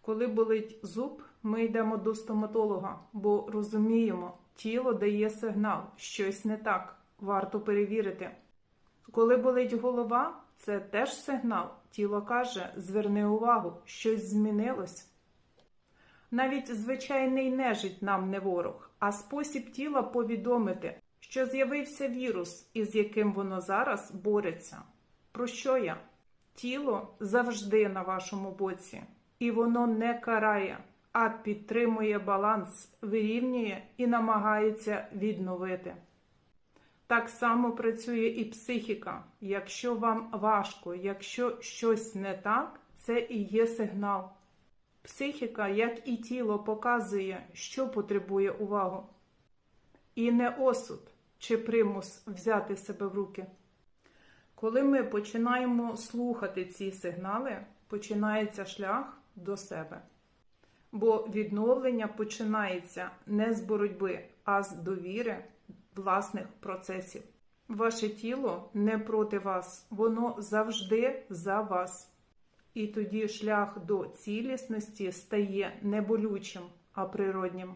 Коли болить зуб, ми йдемо до стоматолога, бо розуміємо, тіло дає сигнал, щось не так, варто перевірити. Коли болить голова, це теж сигнал. Тіло каже: зверни увагу, щось змінилось. Навіть звичайний нежить нам не ворог, а спосіб тіла повідомити, що з'явився вірус, із яким воно зараз бореться. Про що я? Тіло завжди на вашому боці, і воно не карає, а підтримує баланс, вирівнює і намагається відновити. Так само працює і психіка. Якщо вам важко, якщо щось не так, це і є сигнал. Психіка, як і тіло, показує, що потребує увагу. І не осуд чи примус взяти себе в руки. Коли ми починаємо слухати ці сигнали, починається шлях до себе. Бо відновлення починається не з боротьби, а з довіри власних процесів. Ваше тіло не проти вас, воно завжди за вас. І тоді шлях до цілісності стає не болючим, а природнім.